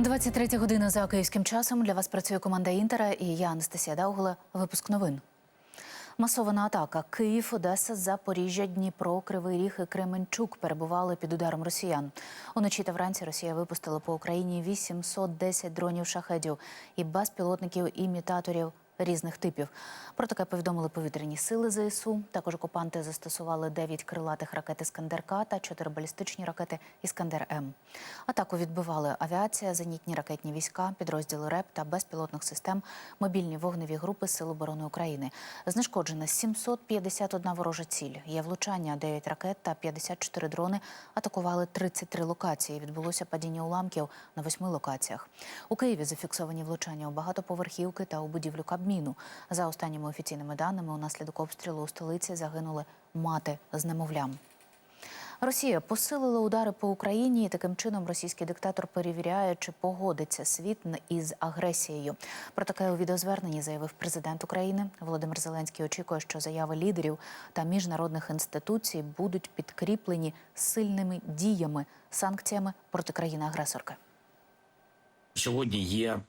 23 година за київським часом. Для вас працює команда Інтера і я Анастасія Даугла. Випуск новин. Масована атака. Київ, Одеса, Запоріжжя, Дніпро, Кривий Ріг і Кременчук перебували під ударом росіян. Уночі та вранці Росія випустила по Україні 810 дронів шахедів і безпілотників імітаторів різних типів. Про таке повідомили повітряні сили ЗСУ. Також окупанти застосували 9 крилатих ракет «Іскандер-К» та 4 балістичні ракети «Іскандер-М». Атаку відбивали авіація, зенітні ракетні війська, підрозділи РЕП та безпілотних систем, мобільні вогневі групи Сил оборони України. Знешкоджена 751 ворожа ціль. Є влучання 9 ракет та 54 дрони. Атакували 33 локації. Відбулося падіння уламків на восьми локаціях. У Києві зафіксовані влучання у багатоповерхівки та у будівлю Кабміну. За останніми офіційними даними, унаслідок обстрілу у столиці загинули мати з немовлям. Росія посилила удари по Україні, і таким чином російський диктатор перевіряє, чи погодиться світ із агресією. Про таке у відеозверненні заявив президент України Володимир Зеленський. Очікує, що заяви лідерів та міжнародних інституцій будуть підкріплені сильними діями, санкціями проти країни-агресорки. Сьогодні є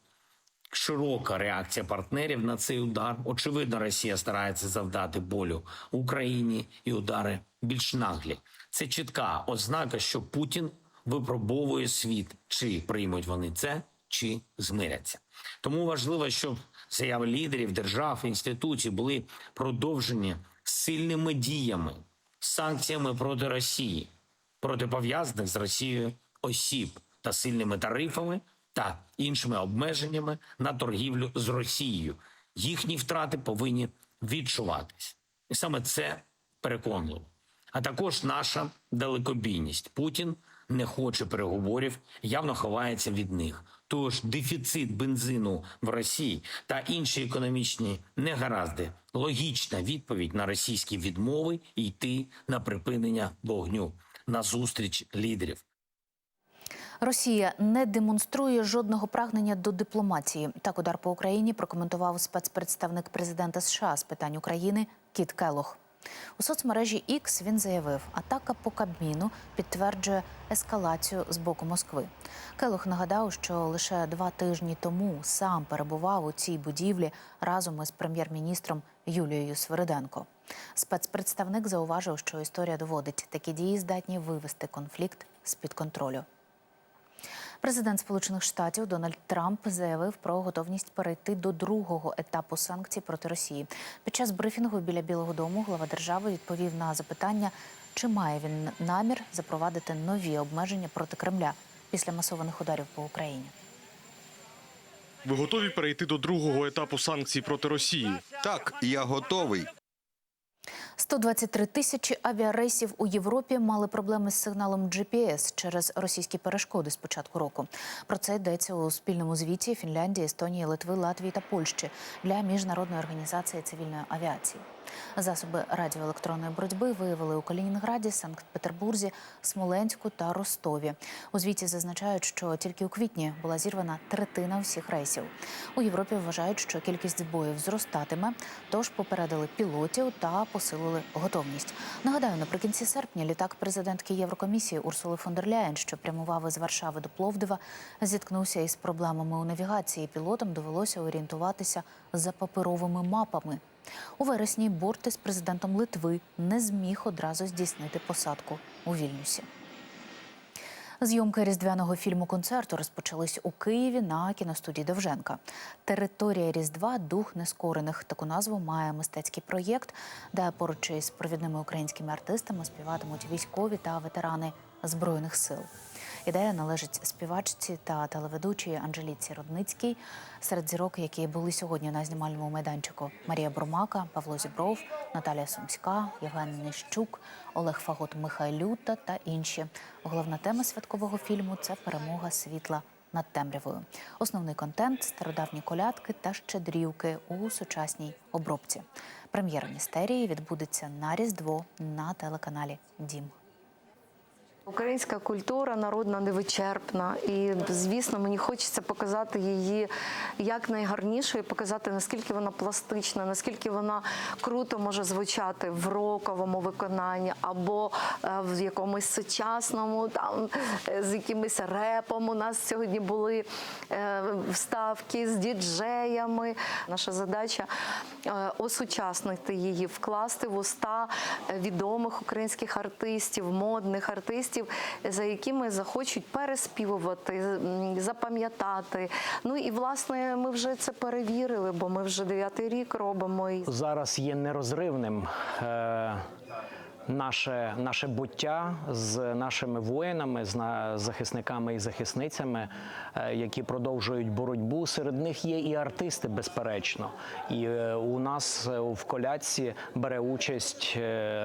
широка реакція партнерів на цей удар. Очевидно, Росія старається завдати болю Україні і удари більш наглі. Це чітка ознака, що Путін випробовує світ, чи приймуть вони це, чи змиряться. Тому важливо, щоб заяви лідерів держав інституцій були продовжені сильними діями, санкціями проти Росії, проти пов'язаних з Росією осіб та сильними тарифами та іншими обмеженнями на торгівлю з Росією. Їхні втрати повинні відчуватись, і саме це переконливо. А також наша далекобійність. Путін не хоче переговорів, явно ховається від них. Тож дефіцит бензину в Росії та інші економічні негаразди логічна відповідь на російські відмови йти на припинення вогню на зустріч лідерів. Росія не демонструє жодного прагнення до дипломатії. Так удар по Україні прокоментував спецпредставник президента США з питань України Кіт Келох. У соцмережі X він заявив, атака по Кабміну підтверджує ескалацію з боку Москви. Келох нагадав, що лише два тижні тому сам перебував у цій будівлі разом із прем'єр-міністром Юлією Свириденко. Спецпредставник зауважив, що історія доводить такі дії здатні вивести конфлікт з під контролю. Президент Сполучених Штатів Дональд Трамп заявив про готовність перейти до другого етапу санкцій проти Росії. Під час брифінгу біля Білого Дому глава держави відповів на запитання, чи має він намір запровадити нові обмеження проти Кремля після масованих ударів по Україні. Ви готові перейти до другого етапу санкцій проти Росії? Так, я готовий. 123 тисячі авіарейсів у Європі мали проблеми з сигналом GPS через російські перешкоди з початку року. Про це йдеться у спільному звіті Фінляндії, Естонії, Литви, Латвії та Польщі для міжнародної організації цивільної авіації. Засоби радіоелектронної боротьби виявили у Калінінграді, Санкт-Петербурзі, Смоленську та Ростові. У звіті зазначають, що тільки у квітні була зірвана третина всіх рейсів. У Європі вважають, що кількість збоїв зростатиме, тож попередили пілотів та посилили готовність. Нагадаю, наприкінці серпня літак президентки Єврокомісії Урсули фон дер Ляєн, що прямував із Варшави до Пловдива, зіткнувся із проблемами у навігації. Пілотам довелося орієнтуватися за паперовими мапами. У вересні борти з президентом Литви не зміг одразу здійснити посадку у Вільнюсі. Зйомки різдвяного фільму концерту розпочались у Києві на кіностудії Довженка. Територія Різдва дух нескорених. Таку назву має мистецький проєкт, де поруч із провідними українськими артистами співатимуть військові та ветерани збройних сил. Ідея належить співачці та телеведучій Анжеліці Родницькій. Серед зірок, які були сьогодні на знімальному майданчику: Марія Бурмака, Павло Зібров, Наталія Сумська, Євген Нищук, Олег Фагот Михайлюта та інші. Головна тема святкового фільму це перемога світла над темрявою. Основний контент стародавні колядки та щедрівки у сучасній обробці. Прем'єра містерії відбудеться на Різдво на телеканалі Дім. Українська культура народна невичерпна, і звісно, мені хочеться показати її як найгарнішою, показати наскільки вона пластична, наскільки вона круто може звучати в роковому виконанні або е, в якомусь сучасному, там е, з якимось репом. У нас сьогодні були е, вставки з діджеями. Наша задача осучаснити її, вкласти в уста відомих українських артистів, модних артистів, за якими захочуть переспівувати, запам'ятати. Ну і власне ми вже це перевірили, бо ми вже дев'ятий рік робимо. Зараз є нерозривним е, наше, наше буття з нашими воїнами, з захисниками і захисницями, е, які продовжують боротьбу. Серед них є і артисти, безперечно. І е, у нас е, в колядці бере участь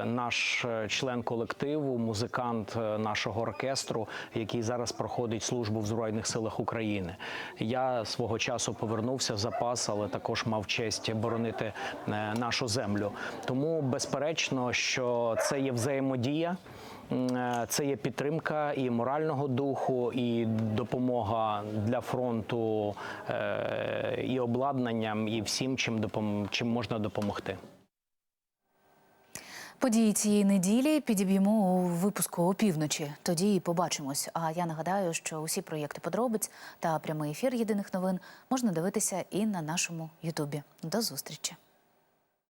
наш член колективу, музикант нашого оркестру, який зараз проходить службу в Збройних силах України. Я свого часу повернувся в запас, але також мав честь боронити нашу землю. Тому безперечно, що це є взаємодія. Е, Це є підтримка і морального духу, і допомога для фронту, е, і обладнанням, і всім, чим допом... чим можна допомогти. Події цієї неділі підіб'ємо у випуску опівночі. Тоді і побачимось. А я нагадаю, що усі проєкти подробиць та прямий ефір єдиних новин можна дивитися і на нашому Ютубі. До зустрічі.